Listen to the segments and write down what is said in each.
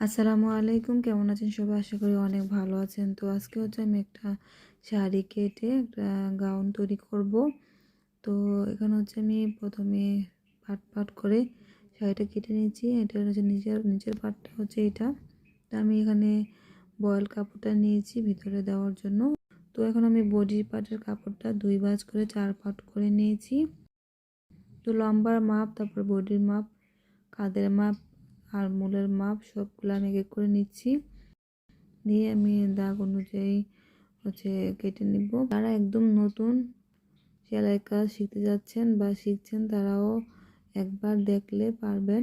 আসসালামু আলাইকুম, কেমন আছেন সবাই? আশা করি অনেক ভালো আছেন। তো আজকে হচ্ছে আমি একটা শাড়ি কেটে একটা গাউন তৈরি করব। তো এখানে হচ্ছে আমি প্রথমে পাট পাট করে শাড়িটা কেটে নিয়েছি। এটা হচ্ছে নিচের নিচের পাটটা হচ্ছে এটা। তো আমি এখানে বয়েল কাপড়টা নিয়েছি ভিতরে দেওয়ার জন্য। তো এখন আমি বডি পাটের কাপড়টা দুই বাজ করে চার পাট করে নিয়েছি। তো লম্বার মাপ, তারপর বডির মাপ কাদের মাপ আর মূলের মাপ সবগুলো আমি এক করে নিচ্ছি। দিয়ে আমি দাগ অনুযায়ী হচ্ছে কেটে নিব। যারা একদম নতুন সেলাই কাজ শিখতে যাচ্ছেন বা শিখছেন, তারাও একবার দেখলে পারবেন।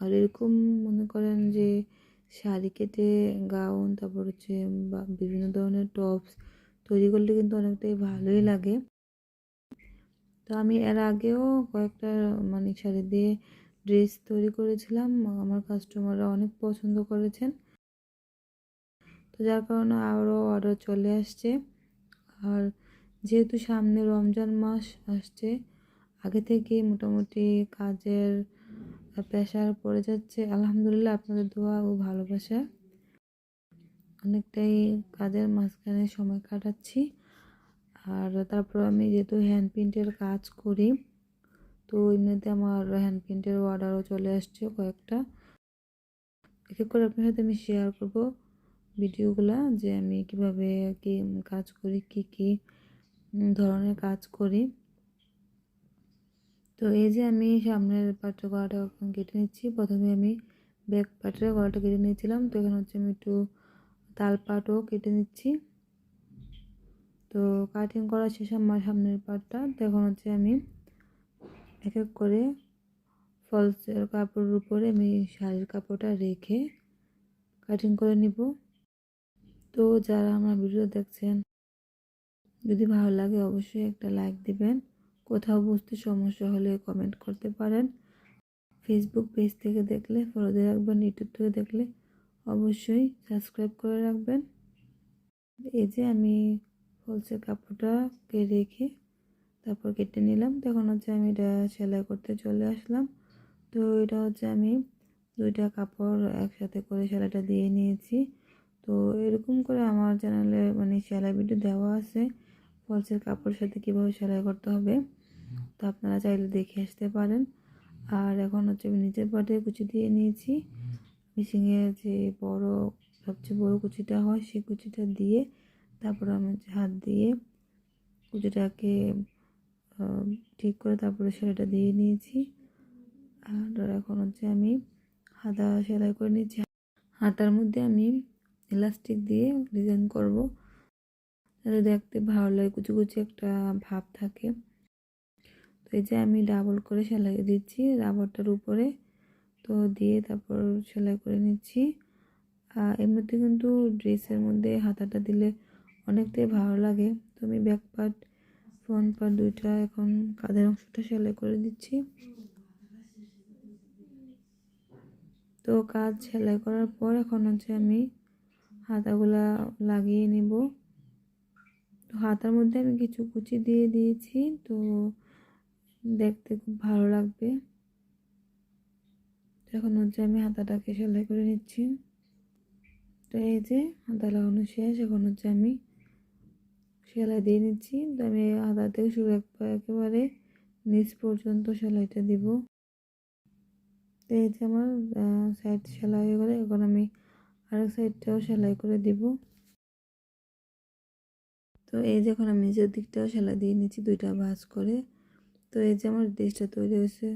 আর এরকম মনে করেন যে শাড়ি কেটে গাউন, তারপর হচ্ছে বা বিভিন্ন ধরনের টপস তৈরি করলে কিন্তু অনেকটাই ভালোই লাগে। তো আমি এর আগেও কয়েকটা মানে শাড়ি দিয়ে ড্রেস তৈরি করেছিলাম। আমার কাস্টমাররা অনেক পছন্দ করেছেন। তো যার কারণে আরও অর্ডার চলে আসছে। আর যেহেতু সামনে রমজান মাস আসছে, আগে থেকে মোটামুটি কাজের প্রেশার পড়ে যাচ্ছে। আলহামদুলিল্লাহ আপনাদের দোয়া ও ভালোবাসা। অনেকটাই কাজের মাঝখানে সময় কাটাচ্ছি। আর তারপর আমি যেহেতু হ্যান্ড প্রিন্টের কাজ করি তো এমনিতে আমার হ্যান্ড প্রিন্টের অর্ডারও চলে আসছে কয়েকটা। এক এক করে আপনার সাথে আমি শেয়ার করব ভিডিওগুলো যে আমি কীভাবে কি কাজ করি, কি কি ধরনের কাজ করি। তো এই যে আমি সামনের পাটের গলাটা কেটে নিচ্ছি, প্রথমে আমি ব্যাক পাটের গলাটা কেটে নিয়েছিলাম, তো এখানে হচ্ছে আমি একটু তাল পাটও কেটে নিচ্ছি। তো কাটিং করা শেষ আমার সামনের পাটটা, তো এখন হচ্ছে আমি এক এক করে ফলসের কাপড়ের উপরে আমি শাড়ির কাপড়টা রেখে কাটিং করে নিব। তো যারা আমার ভিডিও দেখছেন, যদি ভালো লাগে অবশ্যই একটা লাইক দিবেন। কোথাও বুঝতে সমস্যা হলে কমেন্ট করতে পারেন। ফেসবুক পেজ থেকে দেখলে ফলো দিয়ে রাখবেন ইউটিউব থেকে দেখলে অবশ্যই সাবস্ক্রাইব করে রাখবেন। এই যে আমি ফলসের কাপড়টাকে রেখে তারপর কেটে নিলাম। তখন হচ্ছে আমি এটা সেলাই করতে চলে আসলাম। তো এটা হচ্ছে আমি দুইটা কাপড় একসাথে করে সেলাইটা দিয়ে নিয়েছি। তো এরকম করে আমার চ্যানেলে মানে সেলাই ভিডিও দেওয়া আছে, ফলসের কাপড়ের সাথে কীভাবে সেলাই করতে হবে, তো আপনারা চাইলে দেখে আসতে পারেন। আর এখন হচ্ছে আমি নিচের পাটে কুচি দিয়ে নিয়েছি। মিশিংয়ে যে বড়, সবচেয়ে বড় কুচিটা হয়, সেই কুচিটা দিয়ে তারপর আমি হাত দিয়ে কুচিটাকে ঠিক করে তারপরে সেলাইটা দিয়ে নিয়েছি। আর এখন হচ্ছে আমি হাতা সেলাই করে নিয়েছি হাতার মধ্যে আমি ইলাস্টিক দিয়ে ডিজাইন করব। যাতে দেখতে ভালো লাগে কুচি কুচি একটা ভাব থাকে। তো এই যে আমি ডাবল করে সেলাই দিচ্ছি রাবারটার উপরে। তো দিয়ে তারপর সেলাই করে নিচ্ছি। এমনিতে কিন্তু ড্রেসের মধ্যে হাতাটা দিলে অনেকটাই ভালো লাগে। তো আমি ব্যাক পার্ট ফ্রন্ট পার্ট দুইটা এখন কাঁধের অংশটা সেলাই করে দিচ্ছি। তো কাজ সেলাই করার পর এখন হচ্ছে আমি হাতাগুলা লাগিয়ে নিব। তো হাতার মধ্যে আমি কিছু কুচি দিয়ে দিয়েছি, তো দেখতে খুব ভালো লাগবে। এখন হচ্ছে আমি হাতাটাকে সেলাই করে নিচ্ছি। তো এই যে হাতা লাগানো শেষ, এখন হচ্ছে আমি সেলাই দিয়ে নিচ্ছি। তো আমি হাতা থেকে শুরু একেবারে নিচ পর্যন্ত সেলাইটা দিব। তো এই যে আমার সাইড সেলাই হয়ে গেলে। এখন আমি আরেক সাইডটাও সেলাই করে দিব। তো এই যে এখন আমি নিজের দিকটাও সেলাই দিয়ে নিচ্ছি, দুইটা ভাঁজ করে। তো এই যে আমার ড্রেসটা তৈরি হয়েছে।